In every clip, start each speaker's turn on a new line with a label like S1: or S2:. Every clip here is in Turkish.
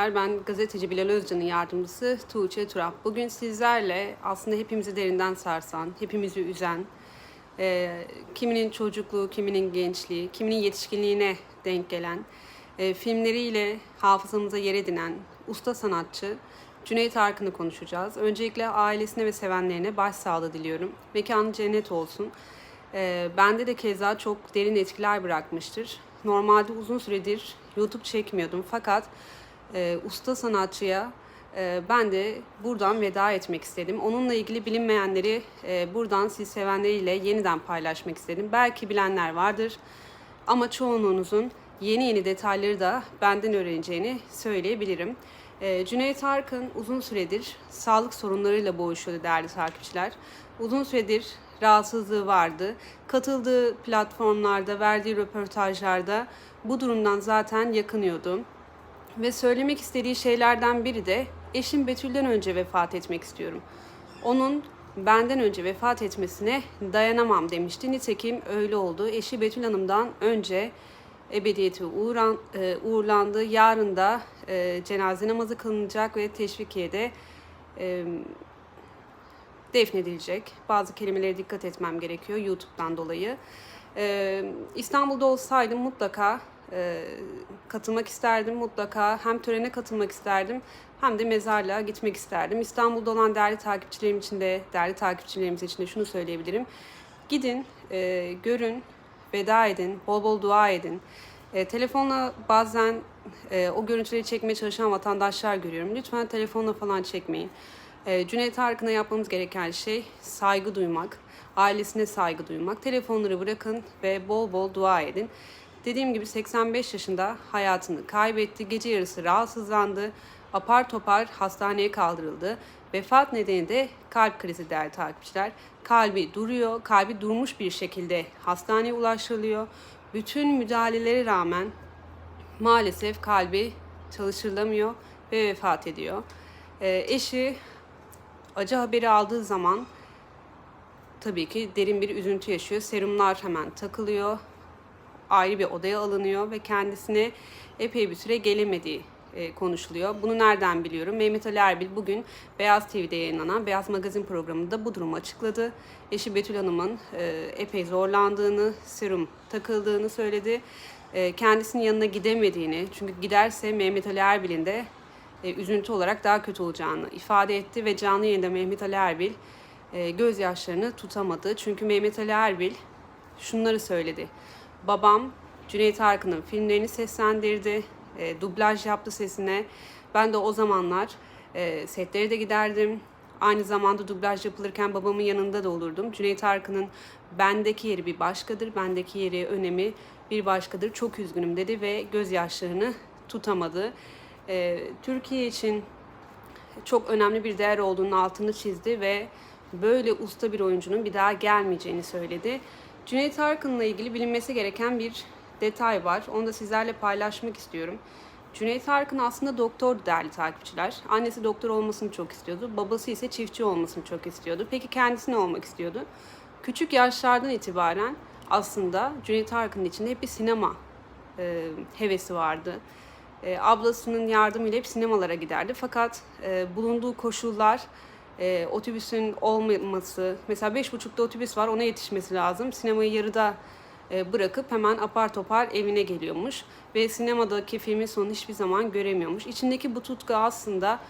S1: takipçiler. Ben gazeteci Bilal Özcan'ın yardımcısı Tuğçe Turap. Bugün sizlerle aslında hepimizi derinden sarsan, hepimizi üzen, e, kiminin çocukluğu, kiminin gençliği, kiminin yetişkinliğine denk gelen, e, filmleriyle hafızamıza yer edinen usta sanatçı Cüneyt Arkın'ı konuşacağız. Öncelikle ailesine ve sevenlerine başsağlığı diliyorum. Mekanı cennet olsun. E, bende de keza çok derin etkiler bırakmıştır. Normalde uzun süredir YouTube çekmiyordum fakat e, usta sanatçıya e, ben de buradan veda etmek istedim. Onunla ilgili bilinmeyenleri e, buradan siz sevenleriyle yeniden paylaşmak istedim. Belki bilenler vardır ama çoğunluğunuzun yeni yeni detayları da benden öğreneceğini söyleyebilirim. E, Cüneyt Arkın uzun süredir sağlık sorunlarıyla boğuşuyordu değerli takipçiler. Uzun süredir rahatsızlığı vardı. Katıldığı platformlarda, verdiği röportajlarda bu durumdan zaten yakınıyordu. Ve söylemek istediği şeylerden biri de eşim Betül'den önce vefat etmek istiyorum. Onun benden önce vefat etmesine dayanamam demişti. Nitekim öyle oldu. Eşi Betül Hanım'dan önce ebediyete uğran, e, uğurlandı. Yarın da e, cenaze namazı kılınacak ve teşvikiye'de e, defnedilecek. Bazı kelimelere dikkat etmem gerekiyor YouTube'dan dolayı. Ee, İstanbul'da olsaydım mutlaka e, katılmak isterdim. Mutlaka hem törene katılmak isterdim hem de mezarlığa gitmek isterdim. İstanbul'da olan değerli takipçilerim için de, değerli takipçilerimiz için de şunu söyleyebilirim. Gidin, e, görün, veda edin, bol bol dua edin. E, telefonla bazen e, o görüntüleri çekmeye çalışan vatandaşlar görüyorum. Lütfen telefonla falan çekmeyin. E, Cüneyt Arkın'a yapmamız gereken şey saygı duymak, ailesine saygı duymak. Telefonları bırakın ve bol bol dua edin. Dediğim gibi 85 yaşında hayatını kaybetti. Gece yarısı rahatsızlandı. Apar topar hastaneye kaldırıldı. Vefat nedeni de kalp krizi değerli takipçiler. Kalbi duruyor, kalbi durmuş bir şekilde hastaneye ulaştırılıyor. Bütün müdahalelere rağmen maalesef kalbi çalıştırılamıyor ve vefat ediyor. Ee, eşi acı haberi aldığı zaman tabii ki derin bir üzüntü yaşıyor. Serumlar hemen takılıyor. Ayrı bir odaya alınıyor ve kendisine epey bir süre gelemediği e, konuşuluyor. Bunu nereden biliyorum? Mehmet Ali Erbil bugün Beyaz TV'de yayınlanan Beyaz Magazin programında bu durumu açıkladı. Eşi Betül Hanım'ın e, epey zorlandığını, serum takıldığını söyledi. E, kendisinin yanına gidemediğini, çünkü giderse Mehmet Ali Erbil'in de üzüntü olarak daha kötü olacağını ifade etti ve canlı yayında Mehmet Ali Erbil gözyaşlarını tutamadı. Çünkü Mehmet Ali Erbil şunları söyledi. Babam Cüneyt Arkın'ın filmlerini seslendirdi, e, dublaj yaptı sesine. Ben de o zamanlar e, setlere de giderdim. Aynı zamanda dublaj yapılırken babamın yanında da olurdum. Cüneyt Arkın'ın bendeki yeri bir başkadır, bendeki yeri önemi bir başkadır. Çok üzgünüm dedi ve gözyaşlarını tutamadı. E, Türkiye için çok önemli bir değer olduğunun altını çizdi ve böyle usta bir oyuncunun bir daha gelmeyeceğini söyledi. Cüneyt Arkın'la ilgili bilinmesi gereken bir detay var. Onu da sizlerle paylaşmak istiyorum. Cüneyt Arkın aslında doktordu değerli takipçiler. Annesi doktor olmasını çok istiyordu. Babası ise çiftçi olmasını çok istiyordu. Peki kendisi ne olmak istiyordu? Küçük yaşlardan itibaren aslında Cüneyt Arkın'ın içinde hep bir sinema e, hevesi vardı. E, ablasının yardımıyla hep sinemalara giderdi. Fakat e, bulunduğu koşullar, e, otobüsün olmaması, mesela beş buçukta otobüs var ona yetişmesi lazım. Sinemayı yarıda e, bırakıp hemen apar topar evine geliyormuş. Ve sinemadaki filmin sonunu hiçbir zaman göremiyormuş. İçindeki bu tutku aslında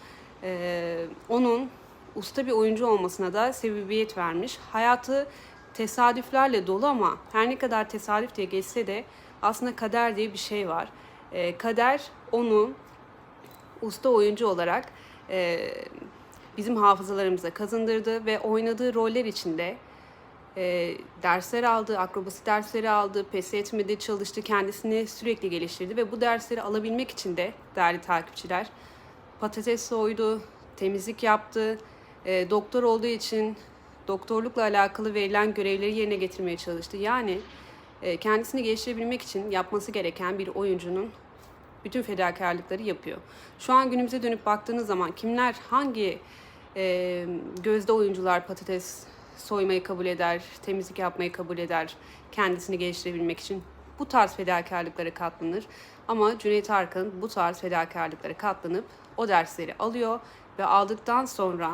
S1: e, onun usta bir oyuncu olmasına da sebebiyet vermiş. Hayatı tesadüflerle dolu ama her ne kadar tesadüf diye geçse de aslında kader diye bir şey var. E, kader onu usta oyuncu olarak e, bizim hafızalarımıza kazındırdı ve oynadığı roller içinde e, dersler aldı, akrobasi dersleri aldı, pes etmedi, çalıştı, kendisini sürekli geliştirdi ve bu dersleri alabilmek için de değerli takipçiler patates soydu, temizlik yaptı, e, doktor olduğu için doktorlukla alakalı verilen görevleri yerine getirmeye çalıştı. Yani e, kendisini geliştirebilmek için yapması gereken bir oyuncunun bütün fedakarlıkları yapıyor. Şu an günümüze dönüp baktığınız zaman kimler hangi e, gözde oyuncular patates soymayı kabul eder, temizlik yapmayı kabul eder kendisini geliştirebilmek için. bu tarz fedakarlıklara katlanır. Ama Cüneyt Arkın bu tarz fedakarlıklara katlanıp o dersleri alıyor ve aldıktan sonra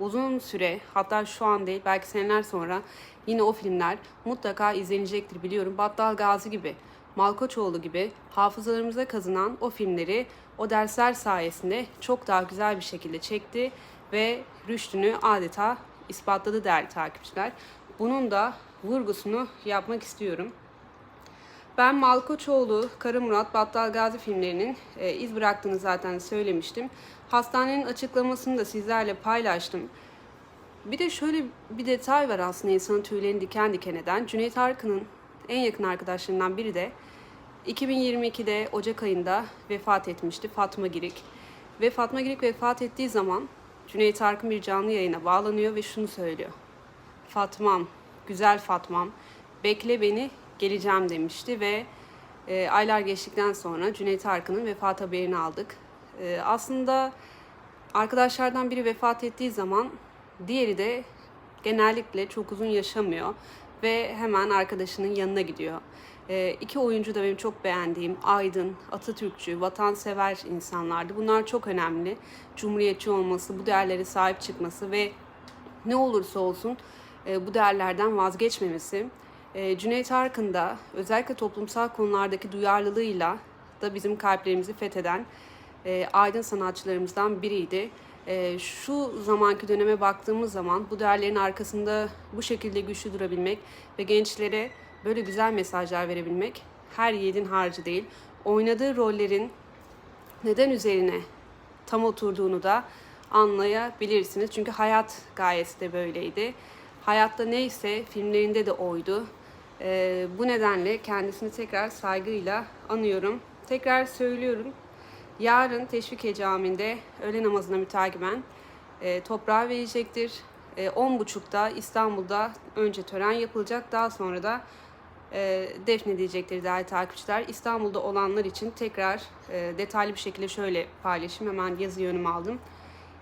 S1: uzun süre hatta şu an değil belki seneler sonra yine o filmler mutlaka izlenecektir biliyorum. Battal Gazi gibi, Malkoçoğlu gibi hafızalarımıza kazınan o filmleri o dersler sayesinde çok daha güzel bir şekilde çekti ve rüştünü adeta ispatladı değerli takipçiler. Bunun da vurgusunu yapmak istiyorum. Ben Malkoçoğlu, Kara Murat, Battal Gazi filmlerinin e, iz bıraktığını zaten söylemiştim. Hastanenin açıklamasını da sizlerle paylaştım. Bir de şöyle bir detay var aslında insanın tüylerini diken diken eden. Cüneyt Arkın'ın en yakın arkadaşlarından biri de 2022'de Ocak ayında vefat etmişti Fatma Girik. Ve Fatma Girik vefat ettiği zaman Cüneyt Arkın bir canlı yayına bağlanıyor ve şunu söylüyor. Fatmam, güzel Fatmam, bekle beni geleceğim demişti ve e, aylar geçtikten sonra Cüneyt Arkın'ın vefat haberini aldık. E, aslında arkadaşlardan biri vefat ettiği zaman diğeri de genellikle çok uzun yaşamıyor ve hemen arkadaşının yanına gidiyor. E, iki oyuncu da benim çok beğendiğim aydın, Atatürkçü, vatansever insanlardı. Bunlar çok önemli. Cumhuriyetçi olması, bu değerlere sahip çıkması ve ne olursa olsun e, bu değerlerden vazgeçmemesi. E, Cüneyt Arkın da özellikle toplumsal konulardaki duyarlılığıyla da bizim kalplerimizi fetheden e, aydın sanatçılarımızdan biriydi. E, şu zamanki döneme baktığımız zaman bu değerlerin arkasında bu şekilde güçlü durabilmek ve gençlere böyle güzel mesajlar verebilmek her yiğidin harcı değil. Oynadığı rollerin neden üzerine tam oturduğunu da anlayabilirsiniz. Çünkü hayat gayesi de böyleydi. Hayatta neyse filmlerinde de oydu. Ee, bu nedenle kendisini tekrar saygıyla anıyorum. Tekrar söylüyorum. Yarın Teşvikiye Camii'nde öğle namazına mütakiben e, toprağa verecektir. E, 10.30'da İstanbul'da önce tören yapılacak. Daha sonra da e, defnedilecektir değerli takipçiler. İstanbul'da olanlar için tekrar e, detaylı bir şekilde şöyle paylaşayım. Hemen yazı yönümü aldım.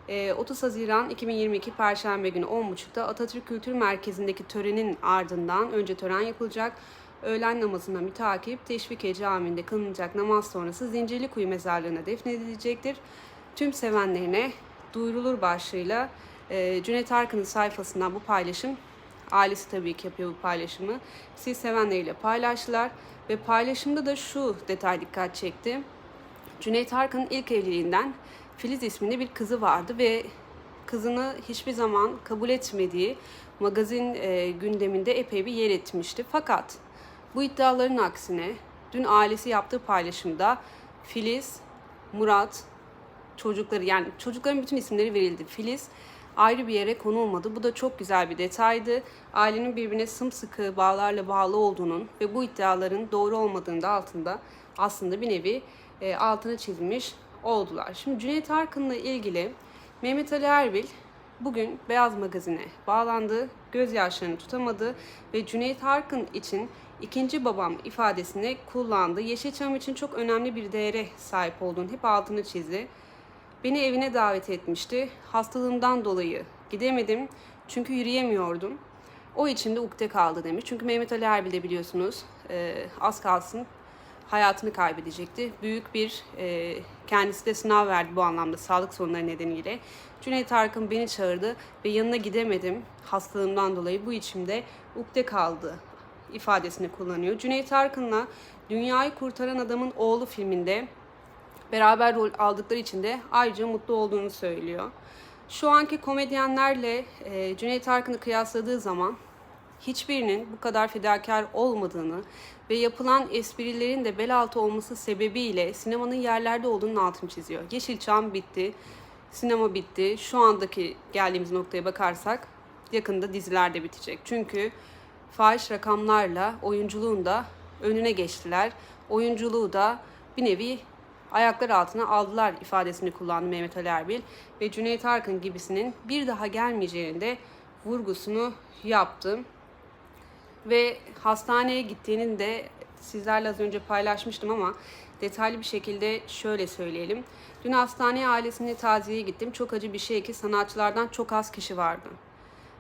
S1: E, 30 Haziran 2022 Perşembe günü 10.30'da Atatürk Kültür Merkezi'ndeki törenin ardından önce tören yapılacak. Öğlen namazına mütakip Teşvikiye Camii'nde kılınacak namaz sonrası Zincirlikuyu Mezarlığı'na defnedilecektir. Tüm sevenlerine duyurulur başlığıyla e, Cüneyt Arkın'ın sayfasından bu paylaşım Ailesi tabii ki yapıyor bu paylaşımı. Siz sevenleriyle paylaştılar ve paylaşımda da şu detay dikkat çekti. Cüneyt Arkın'ın ilk evliliğinden Filiz isminde bir kızı vardı ve kızını hiçbir zaman kabul etmediği magazin e, gündeminde epey bir yer etmişti. Fakat bu iddiaların aksine dün ailesi yaptığı paylaşımda Filiz, Murat, çocukları yani çocukların bütün isimleri verildi. Filiz ayrı bir yere konulmadı. Bu da çok güzel bir detaydı. Ailenin birbirine sımsıkı bağlarla bağlı olduğunun ve bu iddiaların doğru olmadığının da altında aslında bir nevi e, altına çizmiş oldular. Şimdi Cüneyt Arkın'la ilgili Mehmet Ali Erbil bugün Beyaz Magazin'e bağlandı. Gözyaşlarını tutamadı ve Cüneyt Arkın için ikinci babam ifadesini kullandı. Yeşilçam için çok önemli bir değere sahip olduğunu hep altını çizdi. Beni evine davet etmişti. Hastalığımdan dolayı gidemedim. Çünkü yürüyemiyordum. O içimde ukde kaldı demiş. Çünkü Mehmet Ali Erbil de biliyorsunuz e, az kalsın hayatını kaybedecekti. Büyük bir e, kendisi de sınav verdi bu anlamda sağlık sorunları nedeniyle. Cüneyt Arkın beni çağırdı ve yanına gidemedim hastalığımdan dolayı. Bu içimde ukde kaldı ifadesini kullanıyor. Cüneyt Arkın'la Dünyayı Kurtaran Adamın Oğlu filminde beraber rol aldıkları için de ayrıca mutlu olduğunu söylüyor. Şu anki komedyenlerle e, Cüneyt Arkın'ı kıyasladığı zaman hiçbirinin bu kadar fedakar olmadığını ve yapılan esprilerin de bel altı olması sebebiyle sinemanın yerlerde olduğunun altını çiziyor. Yeşilçam bitti, sinema bitti. Şu andaki geldiğimiz noktaya bakarsak yakında diziler de bitecek. Çünkü fahiş rakamlarla oyunculuğun da önüne geçtiler. Oyunculuğu da bir nevi ayaklar altına aldılar ifadesini kullandı Mehmet Ali Erbil ve Cüneyt Arkın gibisinin bir daha gelmeyeceğini de vurgusunu yaptı. Ve hastaneye gittiğinin de sizlerle az önce paylaşmıştım ama detaylı bir şekilde şöyle söyleyelim. Dün hastaneye ailesine taziyeye gittim. Çok acı bir şey ki sanatçılardan çok az kişi vardı.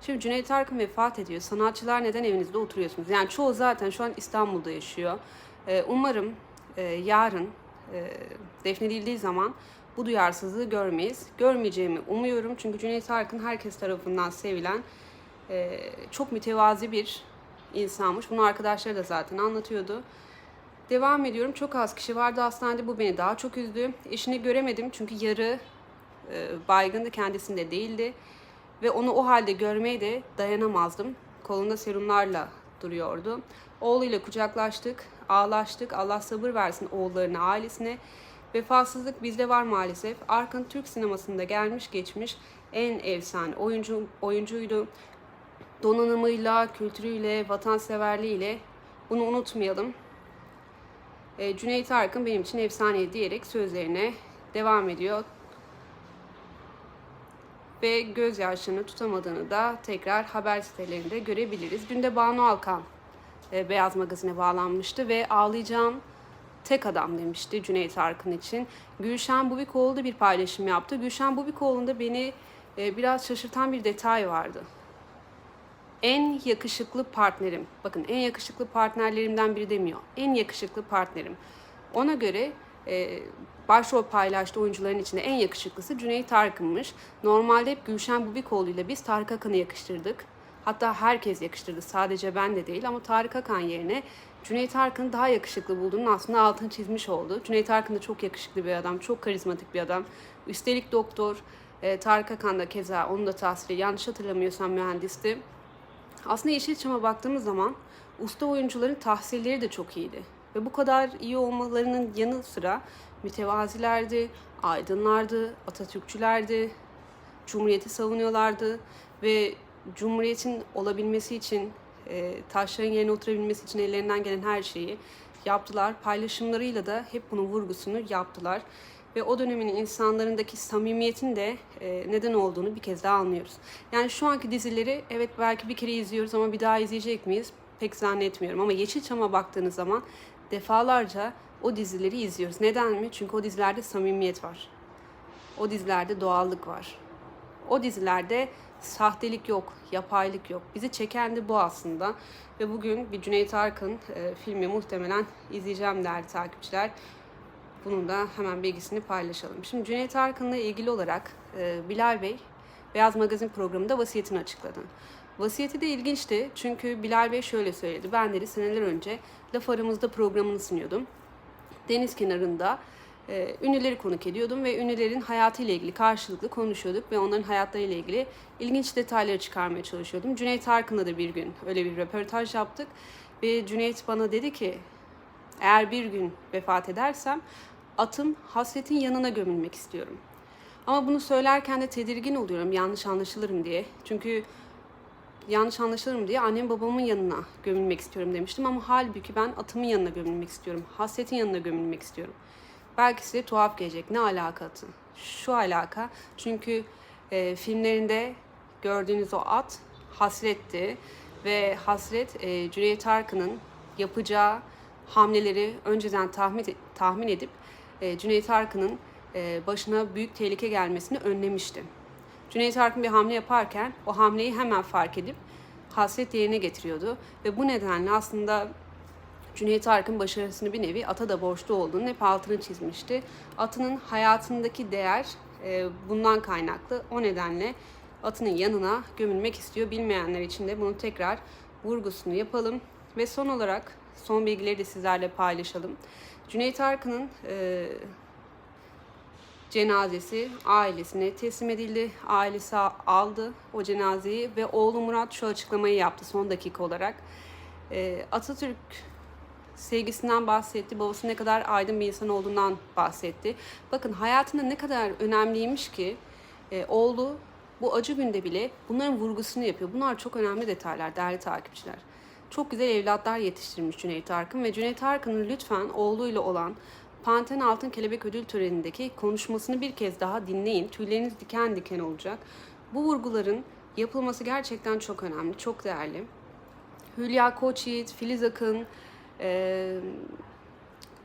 S1: Şimdi Cüneyt Arkın vefat ediyor. Sanatçılar neden evinizde oturuyorsunuz? Yani çoğu zaten şu an İstanbul'da yaşıyor. E, umarım e, yarın defnedildiği zaman bu duyarsızlığı görmeyiz. Görmeyeceğimi umuyorum çünkü Cüneyt Arkın herkes tarafından sevilen e, çok mütevazi bir insanmış. Bunu arkadaşları da zaten anlatıyordu. Devam ediyorum. Çok az kişi vardı hastanede. Bu beni daha çok üzdü. Eşini göremedim çünkü yarı e, baygındı kendisinde değildi. Ve onu o halde görmeye de dayanamazdım. Kolunda serumlarla duruyordu. Oğluyla kucaklaştık, ağlaştık. Allah sabır versin oğullarına, ailesine. Vefasızlık bizde var maalesef. Arkın Türk sinemasında gelmiş geçmiş en efsane oyuncu oyuncuydu. Donanımıyla, kültürüyle, vatanseverliğiyle bunu unutmayalım. E, Cüneyt Arkın benim için efsane diyerek sözlerine devam ediyor. Ve gözyaşlarını tutamadığını da tekrar haber sitelerinde görebiliriz. Dün de Banu Alkan e, Beyaz Magazin'e bağlanmıştı ve ağlayacağım tek adam demişti Cüneyt Arkın için. Gülşen Bubikoğlu da bir paylaşım yaptı. Gülşen Bubikoğlu'nda beni e, biraz şaşırtan bir detay vardı. En yakışıklı partnerim. Bakın en yakışıklı partnerlerimden biri demiyor. En yakışıklı partnerim. Ona göre e, başrol paylaştığı oyuncuların içinde en yakışıklısı Cüneyt Arkın'mış. Normalde hep Gülşen Bubikoğlu ile biz Tarık Akan'ı yakıştırdık. Hatta herkes yakıştırdı. Sadece ben de değil ama Tarık Akan yerine Cüneyt Arkın'ı daha yakışıklı bulduğunun aslında altını çizmiş oldu. Cüneyt Arkın da çok yakışıklı bir adam, çok karizmatik bir adam. Üstelik doktor, e, Tarık Akan da keza onun da tahsili yanlış hatırlamıyorsam mühendisti. Aslında Yeşilçam'a baktığımız zaman usta oyuncuların tahsilleri de çok iyiydi. Ve bu kadar iyi olmalarının yanı sıra mütevazilerdi, aydınlardı, Atatürkçülerdi, Cumhuriyeti savunuyorlardı ve Cumhuriyet'in olabilmesi için, e, taşların yerine oturabilmesi için ellerinden gelen her şeyi yaptılar. Paylaşımlarıyla da hep bunun vurgusunu yaptılar. Ve o dönemin insanlarındaki samimiyetin de e, neden olduğunu bir kez daha anlıyoruz. Yani şu anki dizileri evet belki bir kere izliyoruz ama bir daha izleyecek miyiz? Pek zannetmiyorum. Ama Yeşilçam'a baktığınız zaman defalarca o dizileri izliyoruz. Neden mi? Çünkü o dizilerde samimiyet var. O dizilerde doğallık var. O dizilerde sahtelik yok, yapaylık yok. Bizi çeken de bu aslında. Ve bugün bir Cüneyt Arkın e, filmi muhtemelen izleyeceğim değerli takipçiler. Bunun da hemen bilgisini paylaşalım. Şimdi Cüneyt Arkın'la ilgili olarak e, Bilal Bey Beyaz Magazin programında vasiyetini açıkladı. Vasiyeti de ilginçti çünkü Bilal Bey şöyle söyledi. Ben dedi seneler önce Laf Aramızda programını sunuyordum. Deniz kenarında e, ünlüleri konuk ediyordum ve ünlülerin hayatıyla ilgili karşılıklı konuşuyorduk ve onların hayatlarıyla ilgili ilginç detayları çıkarmaya çalışıyordum. Cüneyt Arkın'la da bir gün öyle bir röportaj yaptık ve Cüneyt bana dedi ki eğer bir gün vefat edersem atım hasretin yanına gömülmek istiyorum. Ama bunu söylerken de tedirgin oluyorum yanlış anlaşılırım diye. Çünkü yanlış anlaşılırım diye annem babamın yanına gömülmek istiyorum demiştim ama halbuki ben atımın yanına gömülmek istiyorum. Hasretin yanına gömülmek istiyorum. Belki size tuhaf gelecek. Ne alaka atı? Şu alaka. Çünkü e, filmlerinde gördüğünüz o at hasretti ve hasret e, Cüneyt Arkın'ın yapacağı hamleleri önceden tahmin tahmin edip e, Cüneyt Arkın'ın e, başına büyük tehlike gelmesini önlemişti. Cüneyt Arkın bir hamle yaparken o hamleyi hemen fark edip hasret yerine getiriyordu ve bu nedenle aslında Cüneyt Arkın başarısını bir nevi ata da borçlu olduğunu hep altını çizmişti. Atının hayatındaki değer e, bundan kaynaklı. O nedenle atının yanına gömülmek istiyor. Bilmeyenler için de bunu tekrar vurgusunu yapalım. Ve son olarak son bilgileri de sizlerle paylaşalım. Cüneyt Arkın'ın e, cenazesi ailesine teslim edildi. Ailesi aldı o cenazeyi ve oğlu Murat şu açıklamayı yaptı son dakika olarak. E, Atatürk sevgisinden bahsetti. Babası ne kadar aydın bir insan olduğundan bahsetti. Bakın hayatında ne kadar önemliymiş ki e, oğlu bu acı günde bile bunların vurgusunu yapıyor. Bunlar çok önemli detaylar değerli takipçiler. Çok güzel evlatlar yetiştirmiş Cüneyt Arkın ve Cüneyt Arkın'ın lütfen oğluyla olan Panten Altın Kelebek Ödül Töreni'ndeki konuşmasını bir kez daha dinleyin. Tüyleriniz diken diken olacak. Bu vurguların yapılması gerçekten çok önemli, çok değerli. Hülya Koçyiğit, Filiz Akın, e,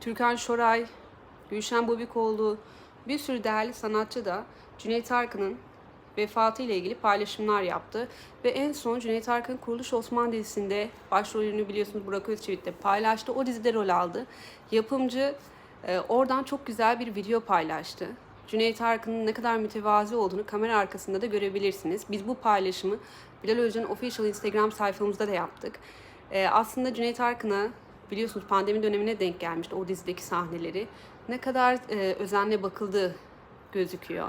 S1: Türkan Şoray, Gülşen Bobikoğlu, bir sürü değerli sanatçı da Cüneyt Arkın'ın vefatı ile ilgili paylaşımlar yaptı. Ve en son Cüneyt Arkın Kuruluş Osman dizisinde başrolünü biliyorsunuz Burak Özçivit'te paylaştı. O dizide rol aldı. Yapımcı e, oradan çok güzel bir video paylaştı. Cüneyt Arkın'ın ne kadar mütevazi olduğunu kamera arkasında da görebilirsiniz. Biz bu paylaşımı Bilal Özcan'ın official Instagram sayfamızda da yaptık. E, aslında Cüneyt Arkın'a biliyorsunuz pandemi dönemine denk gelmişti o dizideki sahneleri. Ne kadar e, özenle bakıldığı gözüküyor.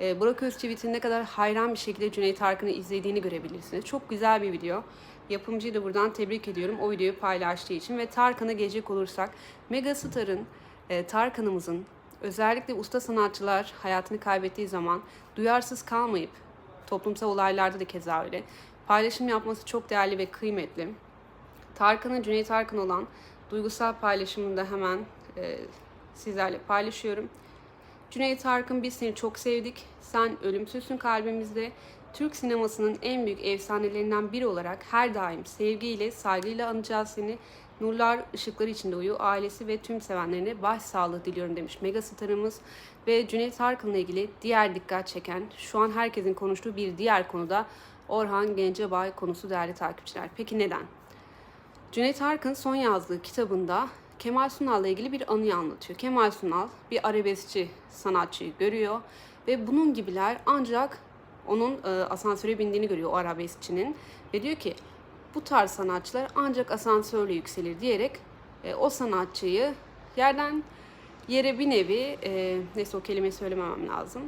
S1: E, Burak Özçivit'in ne kadar hayran bir şekilde Cüneyt Arkın'ı izlediğini görebilirsiniz. Çok güzel bir video. Yapımcıyı da buradan tebrik ediyorum o videoyu paylaştığı için. Ve Tarkan'a gelecek olursak Megastar'ın, e, Tarkan'ımızın özellikle usta sanatçılar hayatını kaybettiği zaman duyarsız kalmayıp toplumsal olaylarda da keza öyle paylaşım yapması çok değerli ve kıymetli. Tarkan'ın Cüneyt Arkın olan duygusal paylaşımını da hemen e, sizlerle paylaşıyorum. Cüneyt Arkın biz seni çok sevdik. Sen ölümsüzsün kalbimizde. Türk sinemasının en büyük efsanelerinden biri olarak her daim sevgiyle, saygıyla anacağız seni. Nurlar ışıkları içinde uyu. Ailesi ve tüm sevenlerine başsağlığı diliyorum demiş megastarımız. Ve Cüneyt Arkın'la ilgili diğer dikkat çeken, şu an herkesin konuştuğu bir diğer konuda Orhan Gencebay konusu değerli takipçiler. Peki neden? Cüneyt Arkın son yazdığı kitabında Kemal Sunal'la ilgili bir anıyı anlatıyor. Kemal Sunal bir arabeskçi sanatçıyı görüyor ve bunun gibiler ancak onun e, asansöre bindiğini görüyor o arabeskçinin ve diyor ki bu tarz sanatçılar ancak asansörle yükselir diyerek e, o sanatçıyı yerden yere bir nevi e, neyse o kelimeyi söylememem lazım.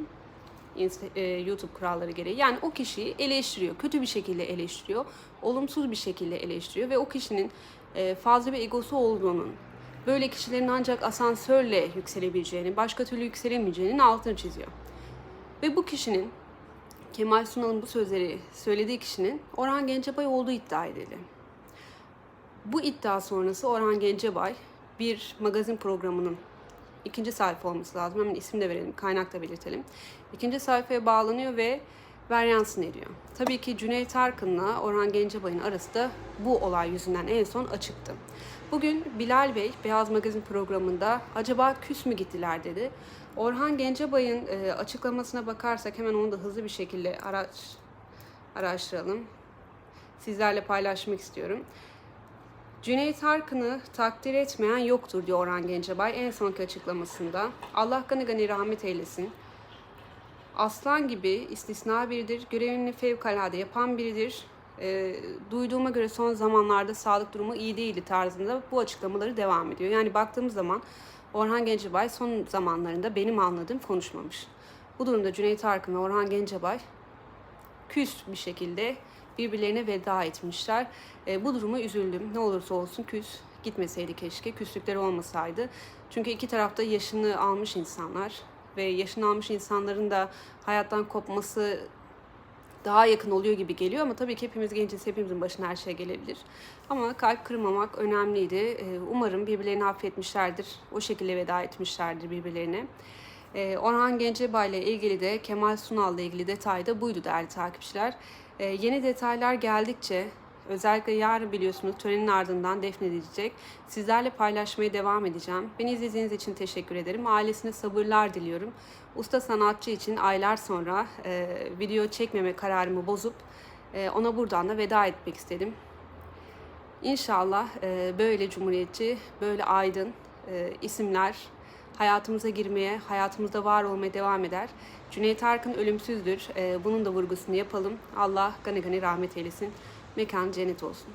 S1: E, YouTube kuralları gereği. Yani o kişiyi eleştiriyor. Kötü bir şekilde eleştiriyor. Olumsuz bir şekilde eleştiriyor ve o kişinin e, fazla bir egosu olduğunun, böyle kişilerin ancak asansörle yükselebileceğini, başka türlü yükselemeyeceğinin altını çiziyor. Ve bu kişinin Kemal Sunal'ın bu sözleri söylediği kişinin Orhan Gencebay olduğu iddia edildi. Bu iddia sonrası Orhan Gencebay bir magazin programının ikinci sayfa olması lazım. Hemen isim de verelim, kaynak da belirtelim. İkinci sayfaya bağlanıyor ve varyansın ediyor. Tabii ki Cüneyt Arkın'la Orhan Gencebay'ın arası da bu olay yüzünden en son açıktı. Bugün Bilal Bey Beyaz Magazin programında acaba küs mü gittiler dedi. Orhan Gencebay'ın e, açıklamasına bakarsak hemen onu da hızlı bir şekilde araç araştıralım. Sizlerle paylaşmak istiyorum. Cüneyt Arkın'ı takdir etmeyen yoktur diyor Orhan Gencebay en sonki açıklamasında. Allah gani gani rahmet eylesin. Aslan gibi istisna biridir. Görevini fevkalade yapan biridir. E, duyduğuma göre son zamanlarda sağlık durumu iyi değildi tarzında bu açıklamaları devam ediyor. Yani baktığımız zaman Orhan Gencebay son zamanlarında benim anladığım konuşmamış. Bu durumda Cüneyt Arkın ve Orhan Gencebay küs bir şekilde birbirlerine veda etmişler. E, bu duruma üzüldüm. Ne olursa olsun küs gitmeseydi keşke. Küslükleri olmasaydı. Çünkü iki tarafta yaşını almış insanlar ve yaşını almış insanların da hayattan kopması daha yakın oluyor gibi geliyor ama tabii ki hepimiz genciz, hepimizin başına her şey gelebilir. Ama kalp kırmamak önemliydi. Ee, Umarım birbirlerini affetmişlerdir, o şekilde veda etmişlerdir birbirlerine. Ee, Orhan Gencebay ile ilgili de Kemal Sunal ile ilgili detay da buydu değerli takipçiler. Ee, Yeni detaylar geldikçe Özellikle yarın biliyorsunuz törenin ardından defnedilecek. Sizlerle paylaşmaya devam edeceğim. Beni izlediğiniz için teşekkür ederim. Ailesine sabırlar diliyorum. Usta sanatçı için aylar sonra e, video çekmeme kararımı bozup e, ona buradan da veda etmek istedim. İnşallah e, böyle cumhuriyetçi, böyle aydın e, isimler hayatımıza girmeye, hayatımızda var olmaya devam eder. Cüneyt Arkın ölümsüzdür. E, bunun da vurgusunu yapalım. Allah gani gani rahmet eylesin. Mekan cennet olsun.